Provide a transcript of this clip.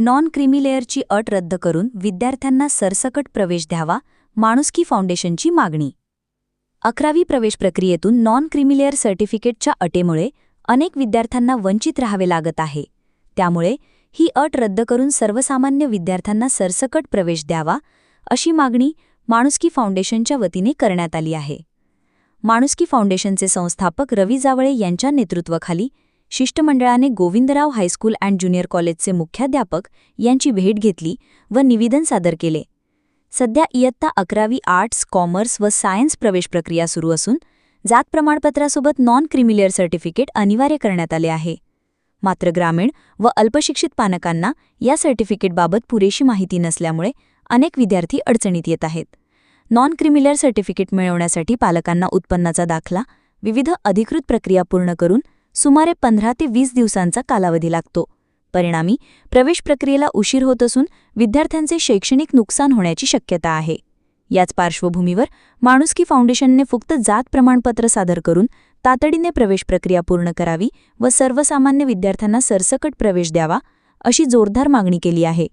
Non क्रिमिलेअरची अट रद्द करून विद्यार्थ्यांना सरसकट प्रवेश द्यावा माणुसकी फाउंडेशनची मागणी. अकरावी प्रवेश प्रक्रियेतून नॉन क्रिमिलेअर सर्टिफिकेटच्या अटेमुळे अनेक विद्यार्थ्यांना वंचित राहावे लागत आहे. त्यामुळे ही अट रद्द करून सर्वसामान्य विद्यार्थ्यांना सरसकट प्रवेश द्यावा अशी मागणी माणुसकी फाउंडेशनच्या वतीने करण्यात आली आहे. माणुसकी फाउंडेशनचे संस्थापक रवी जावळे यांच्या नेतृत्वाखाली शिष्टमंडळाने Govindrao high school and junior कॉलेजचे मुख्याध्यापक यांची भेट घेतली व निवेदन सादर केले. सध्या इयत्ता अकरावी आर्ट्स कॉमर्स व सायन्स प्रवेश प्रक्रिया सुरू असून जात प्रमाणपत्रासोबत नॉन क्रिमिलियर सर्टिफिकेट अनिवार्य करण्यात आले आहे. मात्र ग्रामीण व अल्पशिक्षित पालकांना या सर्टिफिकेटबाबत पुरेशी माहिती नसल्यामुळे अनेक विद्यार्थी अडचणीत येत आहेत. नॉन क्रिमिलियर सर्टिफिकेट मिळवण्यासाठी पालकांना उत्पन्नाचा दाखला विविध अधिकृत प्रक्रिया पूर्ण करून सुमारे पंधरा ते वीस दिवसांचा कालावधी लागतो. परिणामी प्रवेश प्रक्रियेला उशीर होत असून विद्यार्थ्यांचे शैक्षणिक नुकसान होण्याची शक्यता आहे. याच पार्श्वभूमीवर माणुसकी फाउंडेशनने फक्त जात प्रमाणपत्र सादर करून तातडीने प्रवेश प्रक्रिया पूर्ण करावी व सर्वसामान्य विद्यार्थ्यांना सरसकट प्रवेश द्यावा अशी जोरदार मागणी केली आहे.